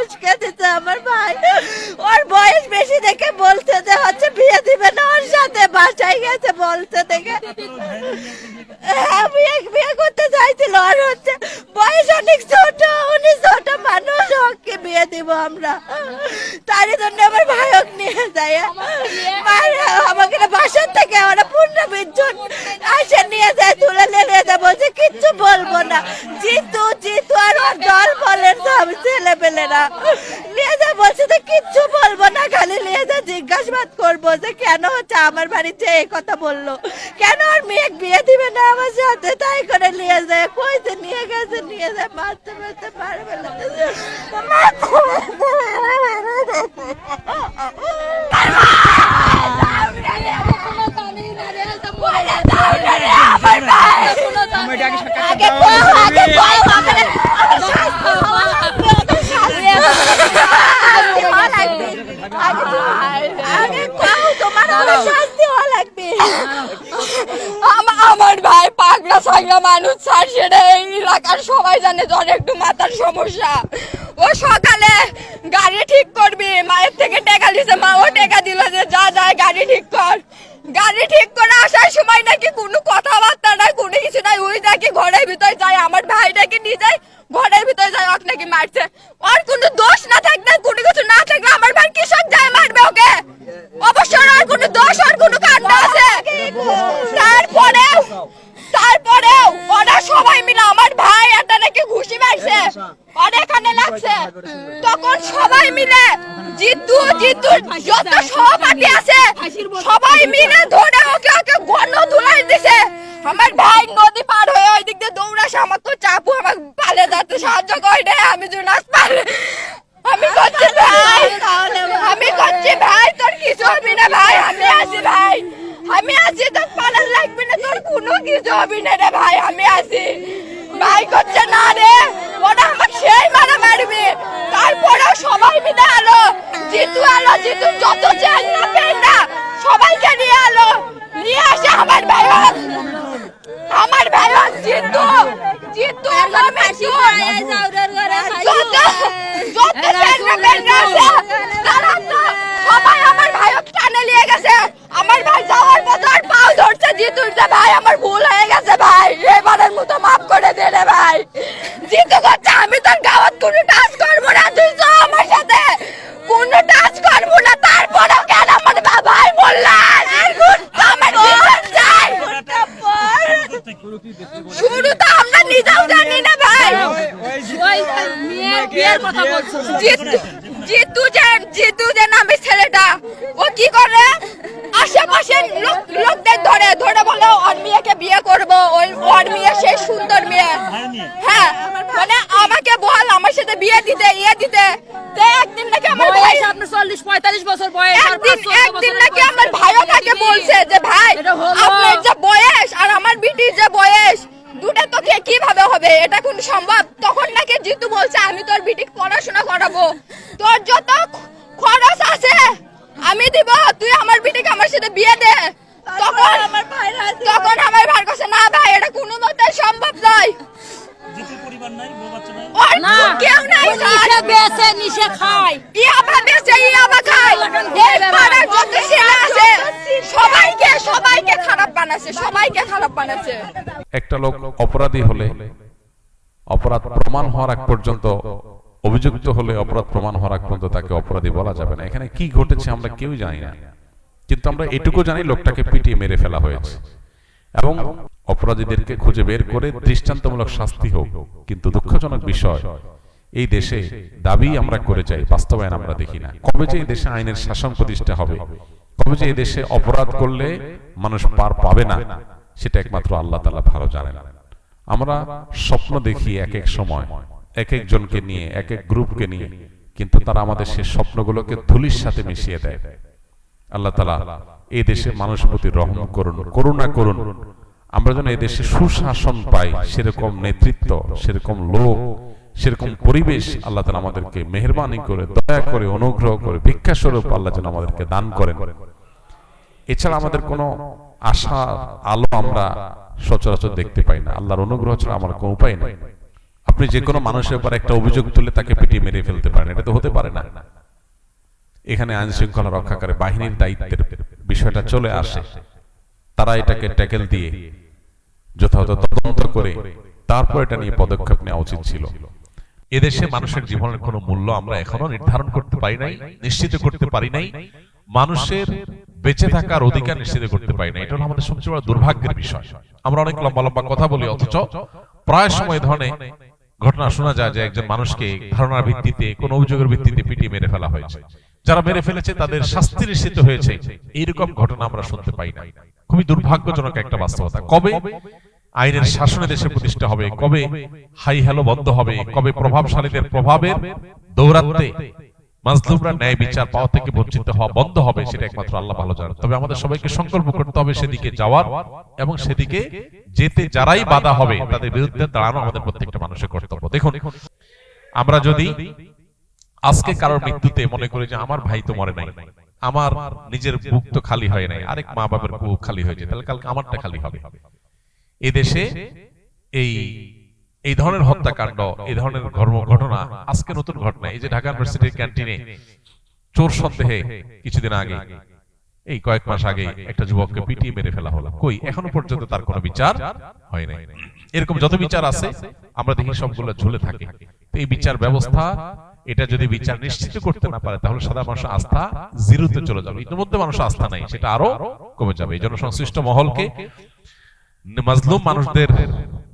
উস্কে দিতে আমার ভাই। ওর বয়স বেশি দেখে বলছে যে হচ্ছে বিয়ে দিবে না ওর সাথে বাসায় গেছে বলছে দেখে। হ্যাঁ বিয়ে বিয়ে করতে চাইছিল আর হচ্ছে বয়স অনেক ছোট উনি ছোট মানুষ ওকে বিয়ে দিব আমরা। তারই জন্য আমার ভাইক নিয়ে যায়। আমাকে বাসার থেকে ওরা পূর্ণ বিদ্যুৎ আসে নিয়ে যায় তুলে নিয়ে কিচ্ছু বলব না। জিতু জিতু আর ওর দল বলেন সব ছেলে পেলেরা নিয়ে যায় বলছে যে কিচ্ছু বলব না খালি নিয়ে যায় জিজ্ঞাসাবাদ করব যে কেন হচ্ছে আমার বাড়িতে এই কথা বলল? কেন আর মেয়ে বিয়ে দিবে না আমার সাথে? তাই করে নিয়ে যায়। কইতে নিয়ে গেছে নিয়ে যায়। মারতে মারতে কও আমারে আমার ভাই পাগলা সাগলা মানুষ স্যার সেটা এই এলাকার সবাই জানে জ্বর একটু মাথার সমস্যা। ও সকালে গাড়ি ঠিক করবি মায়ের থেকে টেকা দিছে মা ও টেকা দিল যে যা যায় গাড়ি ঠিক কর। গাড়ি ঠিক করে আসার সময় নাকি কোনো কথাবার্তা নাই, কোনো কিছু নাই। ওই নাকি ঘরের ভিতরে যায়, আমার ভাইটাকে নিয়ে যায় ঘরের ভিতরে যায়, ওকে নাকি মারছে। আর কোনো দোষ না থাকলে, কোনো কিছু না থাকলে আমার ভাই কৃষক যায় মারবে ওকে অবশ্যই আর কোনো দোষ আর কোনো কাণ্ড আছে তারপরেও তারপরেও ওরা সবাই মিলে আমার ভাই একটা নাকি ঘুষি মারছে আর এখানে লাগছে তখন সবাই মিলে জিতু জিতু যত সহপাঠী আছে সবাই মিলে ধরে ওকে ওকে গণ ধুলাই দিছে আমার ভাই নদী পার হয়ে ওই দিক দিয়ে দৌড়াসে আমার তো চাপু আমার পালে যাতে সাহায্য করে দেয় আমি জুনাস পারে আমি করছি ভাই আমি করছি ভাই তোর কিছু হবে না ভাই আমি আছি ভাই আমি আছি তোর পালার লাগবে না তোর কোনো কিছু হবে না রে ভাই আমি আছি। ভাই করছে না রে। ওরা আমার সেই মারা মারবে তারপরেও সবাই মিলে আলো। জিতু আলো, জিতু যত চেন না পেন না সবাইকে নিয়ে আলো নিয়ে আসে আমার ভাই আমার ভাই জিতু জিতু জিতু যত যত চেংড়া বেংড়া আছে তারা তো সবাই আমার ভাইও টানে নিয়ে গেছে আমার ভাই যাওয়ার মতো আর পাও ধরছে জিতুর যে ভাই আমার ভুল হয়ে গেছে ভাই এবারের মতো মাফ করে দে রে ভাই জিতু করছে আমি তোর গাওয়াত কোনো টাচ করব না তুই তো আমার সাথে কোনো টাচ করব না তারপরেও কেন আমার বা- ভাই বললেন আমার জীবন চাই শুরু তো আমরা নিজেও জানি না ভাই জিতু জিতু যে জিতু যে নামে ছেলেটা ও কি করে আশেপাশের লোক লোকদের ধরে ধরে বলে ওর মেয়েকে বিয়ে করব। ওই ওর মেয়ে সেই সুন্দর মেয়ে। হ্যাঁ মানে আমাকে বল আমার সাথে বিয়ে দিতে ইয়ে দিতে। একদিন নাকি আমার বয়স আপনার চল্লিশ পঁয়তাল্লিশ বছর বয়স একদিন একদিন নাকি আমার ভাইও তাকে বলছে যে ভাই আপনার যে বয়স আর আমার বিটির যে বয়স দুটা তো কে কীভাবে হবে? এটা কোন সম্ভব? তখন নাকি জিতু বলছে আমি তোর বিটিকে পড়াশোনা করাবো। তোর যত খরচ আছে আমি দিব। তুই আমার বিটিকে আমার সাথে বিয়ে দে। তখন আমার ভাইরা তখন আমার ভাই কাছে না ভাই এটা কোনো মতে সম্ভব নয়। পরিবার নাই বউ বাচ্চা নাই? না কেউ নাই ও স্যার। নিশে বেচে নিশে খায়। ইয়াবা বেচে ইয়াবা খায়। এই পাড়ার যত আছে সবাইকে সবাইকে খারাপ বানাচ্ছে সবাইকে খারাপ বানাচ্ছে। একটা লোক অপরাধী হলে অপরাধ প্রমাণ হওয়ার আগ পর্যন্ত অভিযুক্ত হলে অপরাধ প্রমাণ হওয়ার আগ পর্যন্ত তাকে অপরাধী বলা যাবে না। এখানে কি ঘটেছে আমরা কেউ জানি না। কিন্তু আমরা এটুকু জানি লোকটাকে পিটিয়ে মেরে ফেলা হয়েছে। এবং অপরাধীদেরকে খুঁজে বের করে দৃষ্টান্তমূলক শাস্তি হোক কিন্তু দুঃখজনক বিষয় এই দেশে দাবি আমরা করে যাই বাস্তবায়ন আমরা দেখি না। কবে যে এই দেশে আইনের শাসন প্রতিষ্ঠা হবে কবে যে এই দেশে অপরাধ করলে মানুষ পার পাবে না সেটা একমাত্র আল্লাহ তালা ভালো জানেন। আমরা স্বপ্ন দেখি এক এক সময় এক একজনকে নিয়ে এক এক গ্রুপকে নিয়ে। কিন্তু তারা আমাদের সেই স্বপ্নগুলোকে ধুলির সাথে মিশিয়ে দেয়। আল্লাহ তালা এই দেশে মানুষ প্রতি রহম করুন, করুণা করুন। আমরা যেন এই দেশে সুশাসন পাই, সেরকম নেতৃত্ব, সেরকম লোক, সেরকম পরিবেশ আল্লাহ তালা আমাদেরকে মেহরবানি করে, দয়া করে, অনুগ্রহ করে ভিক্ষা স্বরূপ আল্লাহ যেন আমাদেরকে দান করেন। এছাড়া আমাদের কোনো আশা, আলো আমরা সচরাচর দেখতে পাই না। আল্লাহর অনুগ্রহ ছাড়া আমার কোনো উপায় নেই। আপনি যে কোনো মানুষের উপর একটা অভিযোগ তুলে তাকে পিটিয়ে মেরে ফেলতে পারেন, এটা তো হতে পারে না। এখানে আইন শৃঙ্খলা রক্ষাকারী বাহিনীর দায়িত্বের বিষয়টা চলে আসে। তারা এটাকে ট্যাকেল দিয়ে যথাযথ তদন্ত করে তারপর এটা নিয়ে পদক্ষেপ নেওয়া উচিত ছিল। এদেশে মানুষের জীবনের কোনো মূল্য আমরা এখনও নির্ধারণ করতে পারি নাই নিশ্চিত করতে পারি নাই। মানুষের বেঁচে থাকার অধিকার নিশ্চিত করতে পারি না এটা হলো আমাদের সবচেয়ে বড় দুর্ভাগ্যের বিষয়। আমরা অনেক লম্বা লম্বা কথা বলি অথচ প্রায় সময় ধরনের ঘটনা শোনা যায় যে একজন মানুষকে ধারণার ভিত্তিতে কোন অভিযোগের ভিত্তিতে পিটিয়ে মেরে ফেলা হয়েছে যারা মেরে ফেলেছে, তাদের শাস্তি নিশ্চিত হয়েছে। এইরকম ঘটনা আমরা শুনতে পাই না খুবই দুর্ভাগ্যজনক একটা বাস্তবতা। কবে? আইনের শাসনে দেশে প্রতিষ্ঠা হবে। কবে? হাই হ্যালো বন্ধ হবে। কবে প্রভাবশালীদের প্রভাবের দৌরাত্মে মাজলুমরা ন্যায় বিচার পাওয়া থেকে বঞ্চিত হওয়া বন্ধ হবে, সেটা একমাত্র আল্লাহ ভালো জানেন। তবে আমাদের সবাইকে সংকল্প করতে হবে সেদিকে যাওয়ার এবং সেদিকে যেতে যারাই বাধা হবে, তাদের বিরুদ্ধে দাঁড়ানো আমাদের প্রত্যেকটা মানুষের কর্তব্য। দেখুন, আমরা যদি আজকে কারোর মৃত্যুতে মনে করি যে আমার ভাই তো মরে নাই আমার নিজের বুক তো খালি হয় নাই আরেক মা বাবার বুক খালি হয়েছে তাহলে কালকে আমারটা খালি হবে। এদেশে এই এই ধরনের হত্যাকাণ্ড এই ধরনের ঘর্ম ঘটনা আজকে নতুন ঘটনা। এই যে ঢাকা ইউনিভার্সিটির ক্যান্টিনে চোর সন্দেহে কিছুদিন আগে এই কয়েক মাস আগে একটা যুবককে পিটিয়ে মেরে ফেলা হলো। কই? এখনও পর্যন্ত তার কোনো বিচার হয় নাই। এরকম যত বিচার আছে আমরা দেখি সবগুলো ঝুলে থাকে। এই বিচার ব্যবস্থা এটা যদি বিচার নিশ্চিত করতে না পারে, তাহলে সাধারণ মানুষের আস্থা জিরোতে চলে যাবে। ইতিমধ্যে মানুষের আস্থা নাই, সেটা আরও কমে যাবে। এই জন্য সংশ্লিষ্ট মহলকে মাজলুম মানুষদের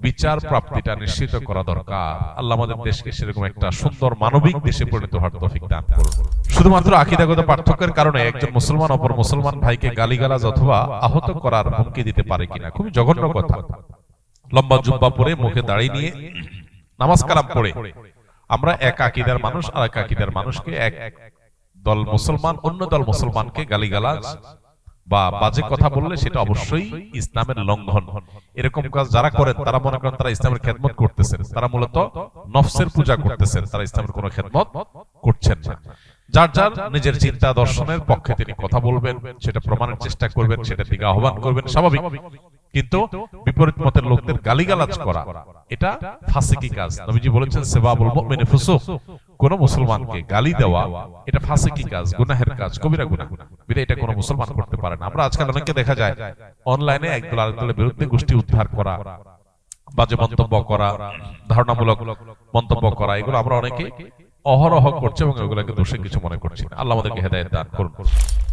বিচার প্রাপ্তিটা নিশ্চিত করা দরকার। আল্লাহ আমাদের দেশকে সেরকম একটা সুন্দর মানবিক দেশে পরিণত হওয়ার তৌফিক দান করুন। শুধুমাত্র আকিদাগত পার্থক্যের কারণে একজন মুসলমান, অপর মুসলমান ভাইকে গালিগালাজ অথবা আহত করার হুমকি দিতে পারে কিনা, খুবই জঘন্য কথা। লম্বা জুব্বা পরে মুখে দাঁড়িয়ে নিয়ে নামাজ কালাম পড়ে আমরা এক আকিদার মানুষ আর এক আকিদার মানুষকে এক দল মুসলমান, অন্য দল মুসলমানকে গালিগালাজ বা বাজে কথা বললে সেটা অবশ্যই ইসলামের লঙ্ঘন। এরকম কাজ যারা করেন, তারা মনে করেন তারা ইসলামের খেদমত করতেছেন। তারা মূলত নফসের পূজা করতেছেন, তারা ইসলামের কোনো খেদমত করছেন না। যার যার নিজের চিন্তা দর্শনের পক্ষে তিনি কথা বলবেন, সেটা প্রমাণের চেষ্টা করবেন, সেটার দিকে আহ্বান করবেন, স্বাভাবিক। কিন্তু বিপরীত মতের লোকদের গালিগালাজ করা, এটা ফাসিকি কাজ। নবীজি বলেছেন, সেবাবুল মুমিনে ফুসুক। কোন মুসলমানকে গালি দেওয়া, এটা ফাসিকি কাজ, গুনাহের কাজ, কবিরা গুনাহ। বিধায় এটা কোনো মুসলমান করতে পারে না। আমরা আজকাল অনেককে দেখা যায়, অনলাইনে একদল আরেকদলের বিরুদ্ধে গোষ্ঠী উদ্ধার করা, বাজে মন্তব্য করা, ধারণামূলক মন্তব্য করা, এগুলো আমরা অনেকে অহরহ করছে এবং এগুলোকে দোষে কিছু মনে করছি আল্লাহ আমাদেরকে হেদায়েত দান করুন।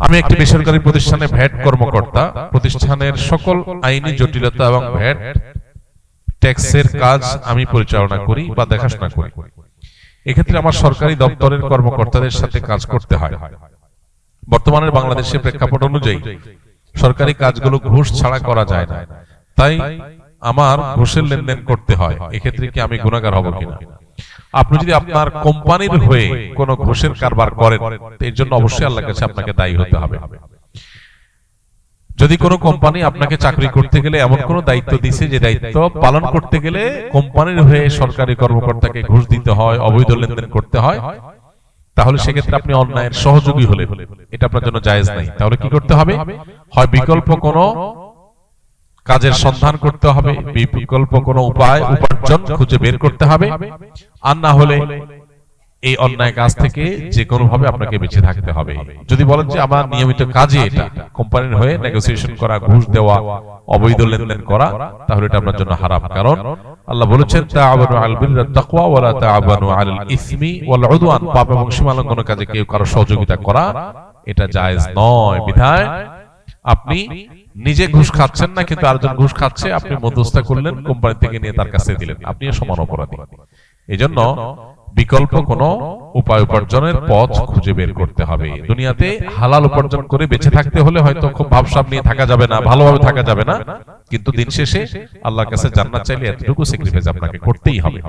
আমি একটি বেসরকারি প্রতিষ্ঠানে ভ্যাট কর্মকর্তা প্রতিষ্ঠানের সকল আইনি জটিলতা এবং ভ্যাট ট্যাক্সের কাজ আমি পরিচালনা করি বা দেখাশোনা করি। এক্ষেত্রে আমার সরকারি দপ্তরের কর্মকর্তাদের সাথে কাজ করতে হয়। বর্তমানের বাংলাদেশের প্রেক্ষাপট অনুযায়ী সরকারি কাজগুলো ঘুষ ছাড়া করা যায় না। তাই আমার ঘুষের লেনদেন করতে হয়। এক্ষেত্রে কি আমি গুণাগার হব কিনা? আপনি যদি আপনার কোম্পানির হয়ে কোনো ঘুষের কারবার করেন এর জন্য অবশ্যই আল্লাহর কাছে আপনাকে দায়ী হতে হবে। যদি কোনো কোম্পানি আপনাকে চাকরি করতে গেলে এমন কোনো দায়িত্ব দিছে যে দায়িত্ব পালন করতে গেলে কোম্পানির হয়ে সরকারি কর্মকর্তাকে ঘুষ দিতে হয়, অবৈধ লেনদেন করতে হয়, তাহলে সেক্ষেত্রে আপনি অন্যায়ের সহযোগী হলে, এটা আপনার জন্য জায়েজ নাই। তাহলে কি করতে হবে? হয় বিকল্প কোনো কাজের সন্ধান করতে হবে বিকল্প কোনো উপায় উপার্জন খুঁজে বের করতে হবে। আর না হলে এই অন্যায় কাজ থেকে যে কোনো ভাবে আপনাকে বেঁচে থাকতে হবে। যদি বলেন যে আমার নিয়মিত কাজে এটা কোম্পানির হয়ে নেগোসিয়েশন করা ঘুষ দেওয়া অবৈধ লেনদেন করা তাহলে এটা আপনার জন্য হারাম। কারণ আল্লাহ বলেছেন তাআবানু আলাল বিররি তাকওয়া ওয়া লা তাআবানু আলাল ইসমি ওয়াল উদওয়ান। পাপ এবং সীমালঙ্ঘন কাজে কেউ কারও সহযোগিতা করা এটা জায়েজ নয়। বিধায় আপনি নিজে ঘুষ খাচ্ছেন না, কিন্তু আরেকজন ঘুষ খাচ্ছে, আপনি মধ্যস্থতা করলেন, কোম্পানি থেকে নিয়ে তার কাছে দিলেন। আপনিও সমান অপরাধী। এজন্য বিকল্প কোন উপায় উপার্জনের পথ খুঁজে বের করতে হবে। দুনিয়াতে হালাল উপার্জন করে বেঁচে থাকতে হলে হয়তো খুব ভাবসাব নিয়ে থাকা যাবে না, ভালোভাবে থাকা যাবে না, কিন্তু দিন শেষে আল্লাহর কাছে জান্নাত চাইলে এতটুকু স্যাক্রিফাইস আপনাকে করতেই হবে।